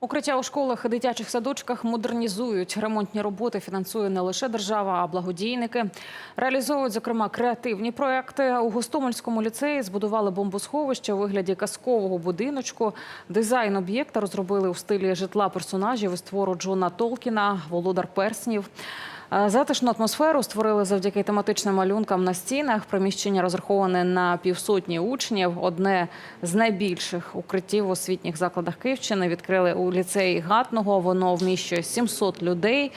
Укриття у школах і дитячих садочках модернізують. Ремонтні роботи фінансує не лише держава, а благодійники. Реалізовують, зокрема, креативні проекти. У Гостомельському ліцеї збудували бомбосховище у вигляді казкового будиночку. Дизайн об'єкта розробили у стилі житла персонажів із твору Джона Толкіна «Володар перснів». Е, Затишну атмосферу створили завдяки тематичним малюнкам на стінах. Приміщення розраховане на півсотні учнів. Одне з найбільших укриттів в освітніх закладах Київщини відкрили у ліцеї Гатного. Воно вміщує 700 людей.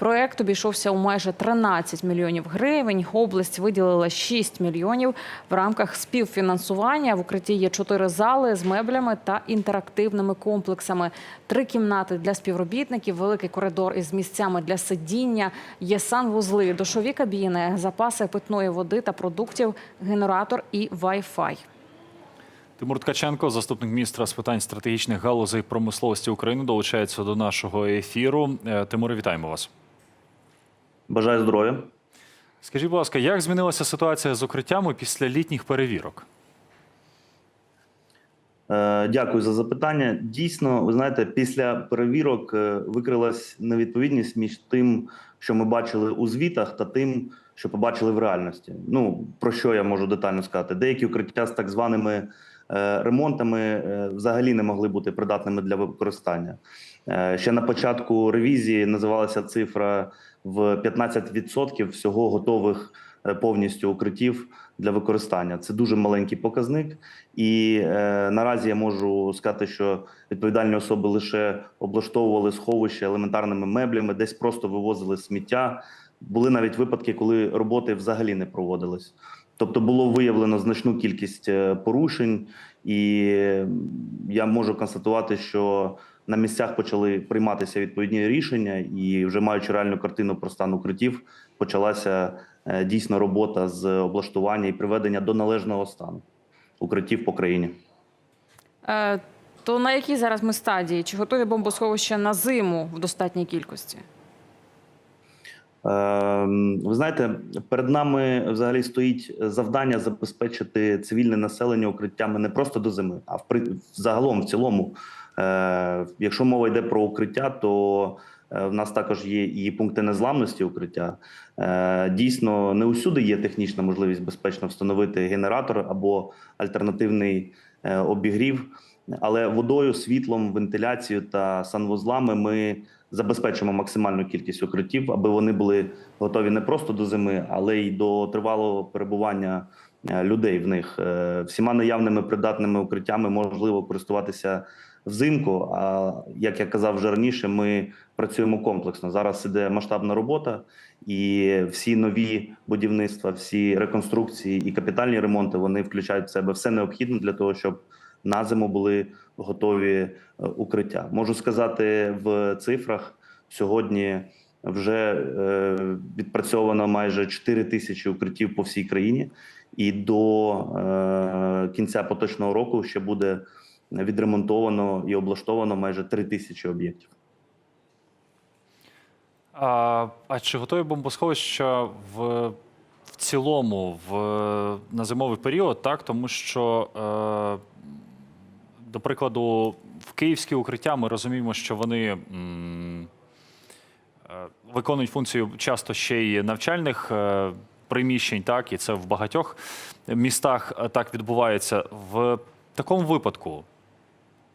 Проект обійшовся у майже 13 мільйонів гривень. Область виділила 6 мільйонів в рамках співфінансування. В укритті є чотири зали з меблями та інтерактивними комплексами. Три кімнати для співробітників, великий коридор із місцями для сидіння, є санвузли, душові кабіни, запаси питної води та продуктів, генератор і Wi-Fi. Тимур Ткаченко, заступник міністра з питань стратегічних галузей промисловості України, долучається до нашого ефіру. Е, Тимуре, вітаємо вас. Бажаю здоров'я. Скажіть, будь ласка, як змінилася ситуація з укриттями після літніх перевірок? Е, Дякую за запитання. Дійсно, ви знаєте, після перевірок е, викрилась невідповідність між тим, що ми бачили у звітах, та тим, що побачили в реальності. Ну про що я можу детально сказати? Деякі укриття з так званими е, ремонтами взагалі не могли бути придатними для використання. Ще на початку ревізії називалася цифра в 15% всього готових повністю укриттів для використання. Це дуже маленький показник, і е, наразі я можу сказати, що відповідальні особи лише облаштовували сховище елементарними меблями, десь просто вивозили сміття. Були навіть випадки, коли роботи взагалі не проводились. Тобто було виявлено значну кількість е, порушень, і я можу констатувати, що на місцях почали прийматися відповідні рішення, і вже маючи реальну картину про стан укриттів, почалася дійсно робота з облаштування і приведення до належного стану укриттів по країні. Е, То на якій зараз ми стадії? Чи готові бомбосховища на зиму в достатній кількості? Ем, Ви знаєте, перед нами взагалі стоїть завдання забезпечити цивільне населення укриттями не просто до зими, а в при- загалом в цілому. Е, Якщо мова йде про укриття, то е, в нас також є і пункти незламності укриття. Е, Дійсно, не усюди є технічна можливість безпечно встановити генератор або альтернативний е, обігрів. Але водою, світлом, вентиляцією та санвузлами ми забезпечимо максимальну кількість укриттів, аби вони були готові не просто до зими, але й до тривалого перебування е, людей в них. Е, Всіма наявними придатними укриттями можливо користуватися взимку. А як я казав вже раніше, ми працюємо комплексно. Зараз іде масштабна робота, і всі нові будівництва, всі реконструкції і капітальні ремонти вони включають в себе все необхідне для того, щоб на зиму були готові е, укриття. Можу сказати в цифрах сьогодні. Вже е, відпрацьовано майже 4 тисячі укриттів по всій країні, і до е, кінця поточного року ще буде відремонтовано і облаштовано майже 3 тисячі об'єктів. А, а чи готові бомбосховища в, в цілому в, на зимовий період? Так, тому що, е, до прикладу, в київські укриття ми розуміємо, що вони м, е, виконують функцію часто ще й навчальних е, приміщень, так, і це в багатьох містах е, так відбувається. В такому випадку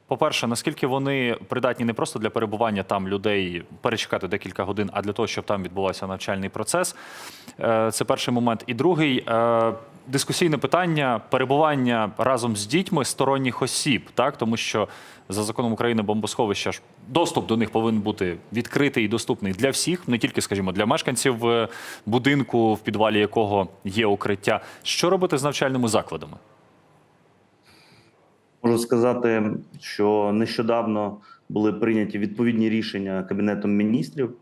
по-перше, наскільки вони придатні не просто для перебування там людей, перечекати декілька годин, а для того, щоб там відбувався навчальний процес. Е, Це перший момент. І другий е, дискусійне питання перебування разом з дітьми сторонніх осіб, так тому що за законом України бомбосховища ж доступ до них повинен бути відкритий і доступний для всіх, не тільки, скажімо, для мешканців е, будинку, в підвалі якого є укриття. Що робити з навчальними закладами? Можу сказати, що нещодавно були прийняті відповідні рішення Кабінетом міністрів.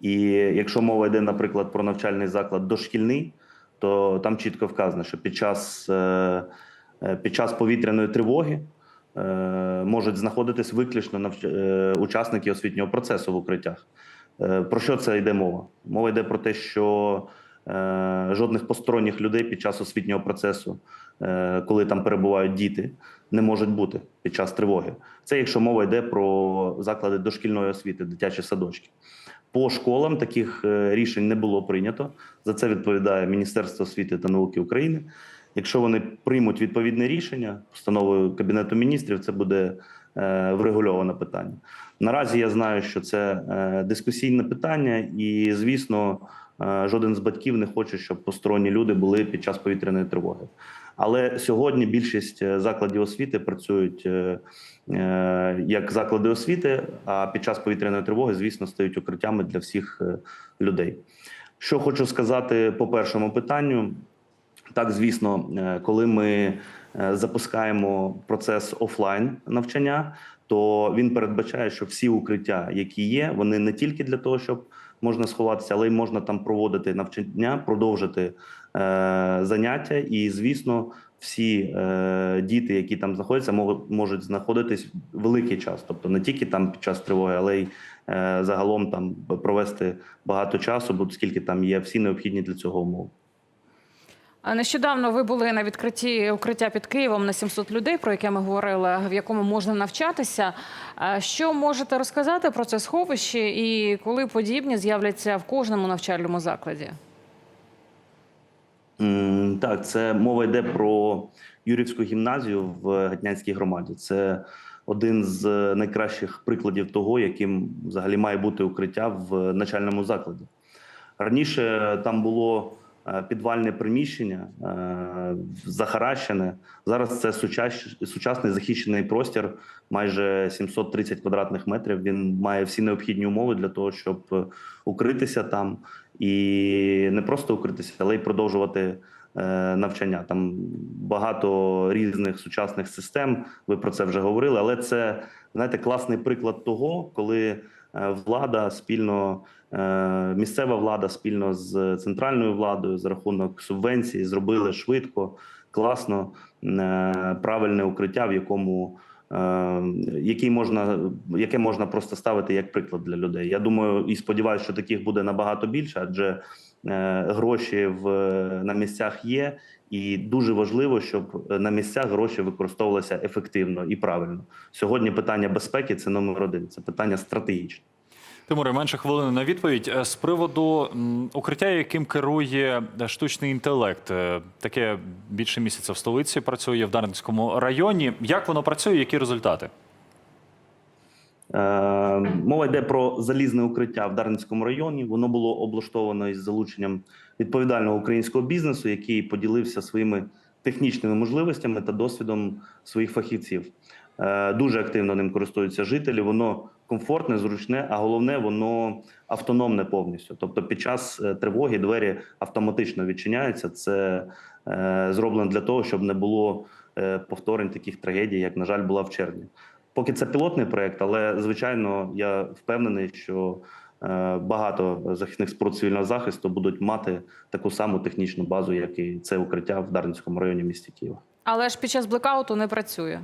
І якщо мова йде, наприклад, про навчальний заклад дошкільний, то там чітко вказано, що під час, е, е, під час повітряної тривоги е, можуть знаходитись виключно навч- учасники освітнього процесу в укриттях. Про що це йде мова? Мова йде про те, що жодних посторонніх людей під час освітнього процесу, е, коли там перебувають діти, не можуть бути під час тривоги. Це якщо мова йде про заклади дошкільної освіти, дитячі садочки. По школам таких е, рішень не було прийнято. За це відповідає Міністерство освіти та науки України. Якщо вони приймуть відповідне рішення постановою Кабінету міністрів, це буде е, врегульоване питання. Наразі я знаю, що це е, дискусійне питання, і звісно, е, жоден з батьків не хоче, щоб посторонні люди були під час повітряної тривоги. Але сьогодні більшість е, закладів освіти працюють е, е, як заклади освіти, а під час повітряної тривоги, звісно, стають укриттями для всіх е, людей. Що хочу сказати по першому питанню. Так, звісно, е, коли ми е, запускаємо процес офлайн навчання, то він передбачає, що всі укриття, які є, вони не тільки для того, щоб можна сховатися, але й можна там проводити навчання, продовжити е, заняття. І, звісно, всі е, діти, які там знаходяться, можуть, знаходитись великий час, тобто не тільки там під час тривоги, але й е, загалом там провести багато часу, бо оскільки там є всі необхідні для цього умови. Нещодавно ви були на відкритті укриття під Києвом на 700 людей, про яке ми говорили, в якому можна навчатися. Що можете розказати про це сховище і коли подібні з'являться в кожному навчальному закладі? Так, це мова йде про Юрівську гімназію в Гатнянській громаді. Це один з найкращих прикладів того, яким взагалі має бути укриття в начальному закладі. Раніше там було підвальне приміщення, е, захаращене. Зараз це сучасний захищений простір, майже 730 квадратних метрів. Він має всі необхідні умови для того, щоб е, укритися там і не просто укритися, але й продовжувати е, навчання. Там багато різних сучасних систем. Ви про це вже говорили, але це знаєте класний приклад того, коли е, влада спільно, е, місцева влада спільно з центральною владою за рахунок субвенцій зробили швидко, класно, е, правильне укриття, в якому е, який можна, яке можна просто ставити як приклад для людей. Я думаю і сподіваюся, що таких буде набагато більше, адже е, гроші в на місцях є, і дуже важливо, щоб на місцях гроші використовувалися ефективно і правильно. Сьогодні питання безпеки це номер один. Це питання стратегічне. Тимуре, менше хвилини на відповідь Е, з приводу укриття, яким керує е, штучний інтелект. Е, Таке більше місяця в столиці працює в Дарницькому районі. Як воно працює? Які результати? Мова йде про залізне укриття в Дарницькому районі. Воно було облаштовано із залученням відповідального українського бізнесу, який поділився своїми технічними можливостями та досвідом своїх фахівців. Е, Дуже активно ним користуються жителі. Воно комфортне, зручне, а головне, воно автономне повністю. Тобто, під час е, тривоги двері автоматично відчиняються. Це е, зроблено для того, щоб не було повторень таких трагедій, як на жаль, була в червні. Поки це пілотний проект, але звичайно я впевнений, що багато захисних споруд цивільного захисту будуть мати таку саму технічну базу, як і це укриття в Дарницькому районі місті Києва. Але ж під час блекауту не працює.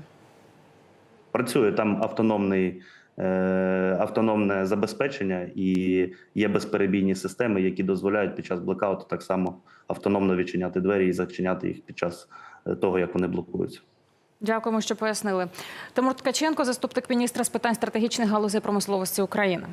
Працює там автономний. е, Автономне забезпечення і є безперебійні системи, які дозволяють під час блекауту так само автономно відчиняти двері і зачиняти їх під час е, того, як вони блокуються. Дякуємо, що пояснили. Тимур Ткаченко, заступник міністра з питань стратегічних галузей промисловості України.